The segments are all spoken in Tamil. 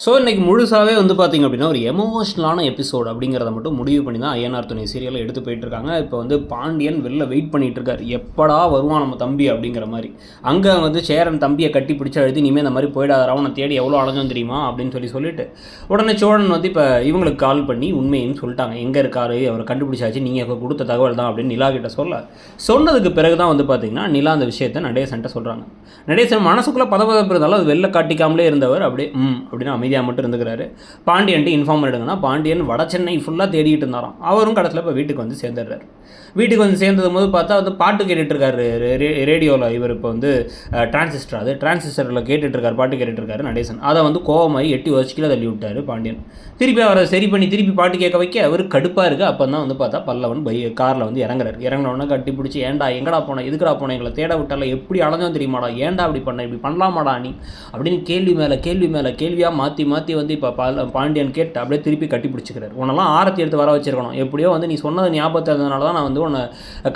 ஸோ இன்றைக்கி முழுசாகவே வந்து பார்த்திங்க அப்படின்னா ஒரு எமோஷ்னலான எபிசோட் அப்படிங்கிறத மட்டும் முடிவு பண்ணி தான் ஐயனார் துணை சீரியலை எடுத்து போயிட்டுருக்காங்க இப்போ வந்து பாண்டியன் வெளில வெயிட் பண்ணிகிட்டு இருக்கார். எப்படா வருவான் நம்ம தம்பி அப்படிங்கிற மாதிரி. அங்கே வந்து சேரன் தம்பியை கட்டி பிடிச்சி அழுதி இனிமேல் இந்த மாதிரி போயிடாதரா உன்னை தேடி எவ்வளோ அலைஞ்சோம் தெரியுமா? அப்படின்னு சொல்லி சொல்லிட்டு உடனே சோழன் வந்து இப்போ இவங்களுக்கு கால் பண்ணி உண்மையும் சொல்லிட்டாங்க. எங்கே இருக்காரு? அவர் கண்டுபிடிச்சாச்சு. நீங்கள் கொடுத்த தகவல் தான் அப்படின்னு நிலா கிட்ட சொல்ல. சொன்னதுக்கு பிறகு தான் வந்து பார்த்தீங்கன்னா நிலா அந்த விஷயத்தை நடேசன்ட்ட சொல்கிறாங்க நடேசன் மனசுக்குள்ளே பதப்பதப்பு இருந்தாலும் அது வெளில காட்டிக்காமலே இருந்தவர் அப்படியே ம் அப்படின்னு அமைதியாக மட்டும் இருந்துக்கிறாரு. பாண்டியன்ட்டு இன்ஃபார்ம் பண்ணிடுங்கன்னா பாண்டியன் வட சென்னை ஃபுல்லாக தேடிட்டு இருந்தாராம். அவரும் கடைசியில் இப்போ வீட்டுக்கு வந்து சேர்ந்துடுறாரு. வீட்டுக்கு வந்து சேர்ந்தது போது பார்த்தா வந்து பாட்டு கேட்டுட்டு இருக்காரு. ரேடியோவில் இவர் இப்போ வந்து டிரான்சிஸ்டர் அது டிரான்சிஸ்டரில் கேட்டுட்ருக்காரு பாட்டு கேட்டுட்டு இருக்காரு நடேசன். அதை வந்து கோவமாயி எட்டி வச்சுக்கில தள்ளி விட்டாரு பாண்டியன். திருப்பி அவரை சரி பண்ணி திருப்பி பாட்டு கேட்க வைக்க அவர் கடுப்பாக இருக்குது அப்போ தான் வந்து பார்த்தா பல்லவன் பை காரில் வந்து இறங்குறாரு. இறங்கினோடனே கட்டி பிடிச்சி ஏன்டா எங்கடா போனேன் எதுக்குடா போனேன் எங்களை தேட விட்டால எப்படி அலைஞ்சோம் தெரியுமாடா? ஏன்டா அப்படி பண்ண? இப்படி பண்ணலாமாடா நீ? அப்படின்னு கேள்வி மேலே கேள்வி மேலே கேள்வியாக மாற்றி மாற்றி மாற்றி வந்து இப்போ பால பாண்டியன் கேட்டு அப்படியே திருப்பி கட்டி பிடிச்சிக்கிறார் உன்னெல்லாம் ஆரத்தி எடுத்து வர வச்சிருக்கணும். எப்படியோ வந்து நீ சொன்னது ஞாபகத்தில் இருந்ததுனால தான் நான் வந்து உன்னை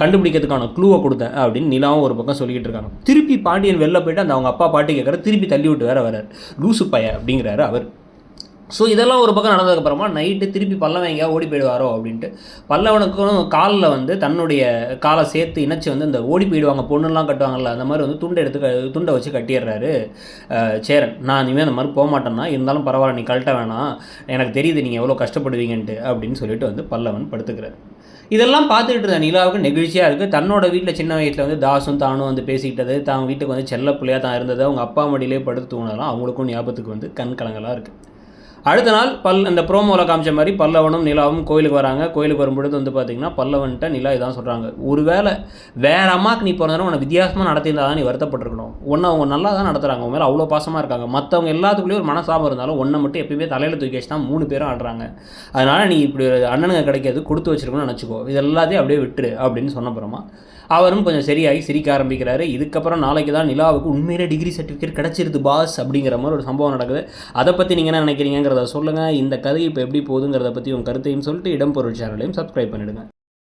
கண்டுபிடிக்கிறதுக்கான க்ளூவை கொடுத்தேன் அப்படின்னு நிலாவும் ஒரு பக்கம் சொல்லிக்கிட்டு இருக்காங்க. திருப்பி பாண்டியன் வெளில போயிட்டு அந்த அவங்க அப்பா பாட்டு கேட்குற திருப்பி தள்ளி விட்டு வேற வரார் லூசு பைய அப்படிங்கிறாரு அவர். ஸோ இதெல்லாம் ஒரு பக்கம் நடந்ததுக்கப்புறமா நைட்டு திருப்பி பல்லவன் எங்கேயா ஓடி போயிடுவாரோ அப்படின்ட்டு பல்லவனுக்கும் காலில் வந்து தன்னுடைய காலை சேர்த்து இணைச்சி வந்து இந்த ஓடி போயிடுவாங்க பொண்ணுலாம் கட்டுவாங்கல்ல அந்த மாதிரி வந்து துண்டை எடுத்து க துண்டை வச்சு கட்டிடுறாரு சேரன். நான் இனிமேல் அந்த மாதிரி போக மாட்டேன்னா இருந்தாலும் பரவாயில்ல நீ கழட்ட வேணாம். எனக்கு தெரியுது நீங்கள் எவ்வளோ கஷ்டப்படுவீங்கன்ட்டு அப்படின்னு சொல்லிட்டு வந்து பல்லவன் படுத்துக்கிறார். இதெல்லாம் பார்த்துக்கிட்டு இருந்த நிலாவுக்கு நெகிழ்ச்சியாக இருக்குது தன்னோட வீட்டில் சின்ன வயசில் வந்து தாசும் தானும் வந்து பேசிக்கிட்டது. தான் வீட்டுக்கு வந்து செல்ல பிள்ளையாக தான் இருந்தது. அவங்க அப்பா மடியிலே படுத்து தூங்கினாலும் அவங்களுக்கும் ஞாபகத்துக்கு வந்து கண் கலங்கலாக இருக்குது அடுத்த நாள் பல் இந்த ப்ரோமோவில் காமிச்ச மாதிரி பல்லவனும் நிலாவும் கோயிலுக்கு வராங்க. கோயிலுக்கு வரும்பொழுது வந்து பார்த்தீங்கன்னா பல்லவன்ட்ட நிலா இதான் சொல்கிறாங்க ஒருவேளை வேற அம்மாக்கு நீ பிறந்தாலும் உன்னை வித்தியாசமாக நடத்தியிருந்தா தான் நீ வருத்தப்பட்டிருக்கணும். ஒன்று அவங்க நல்லா தான் நடத்துகிறாங்க அவங்க மேலே அவ்வளோ பாசமாக இருக்காங்க. மற்றவங்க எல்லாத்துக்குள்ளேயும் ஒரு மனசாபம் இருந்தாலும் ஒன்றை மட்டும் எப்பயுமே தலையில் தூக்கி வச்சு தான் மூணு பேரும் ஆடுறாங்க. அதனால் நீ இப்படி ஒரு அண்ணனுங்க கிடைக்காது கொடுத்து வச்சிருக்கணும்னு நினச்சிக்கோ. இது எல்லாத்தையும் அப்படியே விட்டுரு அப்படின்னு சொன்ன அப்புறமா அவரும் கொஞ்சம் சரியாகி சிரிக்க ஆரம்பிக்கிறாரு. இதுக்கப்புறம் நாளைக்கு தான் நிலாவுக்கு உண்மையிலே டிகிரி சர்டிஃபிகேட் கிடச்சிருது பாஸ் அப்படிங்கிற மாதிரி ஒரு சம்பவம் நடக்குது. அதை பற்றி நீங்கள் என்ன நினைக்கிறீங்கிறத சொல்லுங்கள் இந்த கதை இப்போ எப்படி போகுதுங்கிறத பற்றி உங்கள் கருத்தையும் சொல்லிட்டு இடம்பொருள் சேனலையும் சப்ஸ்கிரைப் பண்ணிடுங்க.